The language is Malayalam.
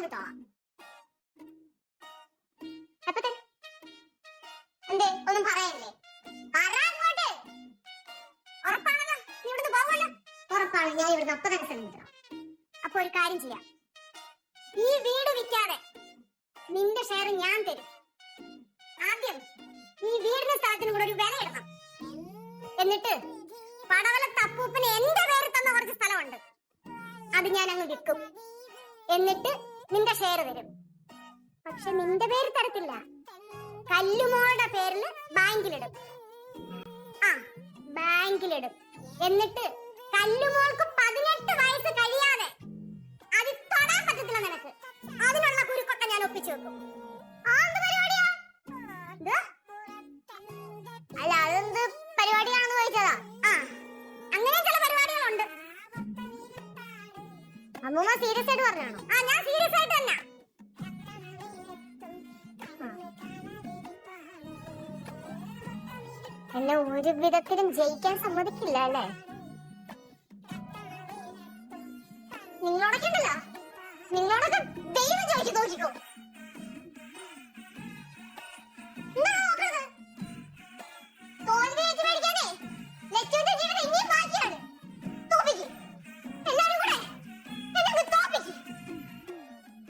എന്ന് തോന്നാം അപ്പൊ എന്തേ ഒന്നും പറയല്ലേ? ഉറപ്പാണ് ഞാൻ ഇവിടുന്ന് അപ്പൊ തന്നെ ശ്രമിക്കണം അപ്പൊ ഒരു കാര്യം ചെയ്യാം. ഈ വീട് വിൽക്കാതെ നിന്റെ ഷെയർ ഞാൻ തരും. ആദ്യം ഈ വീടിന് സ്ഥലത്തിനും കൂടെ ഒരു വില ഇടണം. എന്നിട്ട് പടവല തപ്പൂപ്പിന് എന്റെ പേര് തന്ന കുറച്ച് സ്ഥലമുണ്ട്. അത് ഞാൻ അങ്ങ് വിൽക്കും. എന്നിട്ട് നിന്റെ ഷെയർ തരും പക്ഷെ നിന്റെ പേര് തരത്തില്ല. കല്ലുമോളുടെ പേരിൽ ബാങ്കിലിടും. ആ ബാങ്കിലിടും. എന്നിട്ട് കല്ലുമോൾക്ക് പതിനെട്ട് വയസ്സ് കഴിയാതെ അത് തൊടാൻ പറ്റത്തില്ല നിനക്ക്. അതിനുള്ള കുരുക്കൊക്കെ ഞാൻ ഒപ്പിച്ചു വെക്കും. അമ്മൂമ്മ സീരിയസ് ആയിട്ട് പറഞ്ഞാണോ ആ ഞാൻ സീരിയസ് ആയിട്ട് തന്നെ എന്നെ ഒരു വിധത്തിലും ജയിക്കാൻ സമ്മതിക്കില്ല അല്ലേ?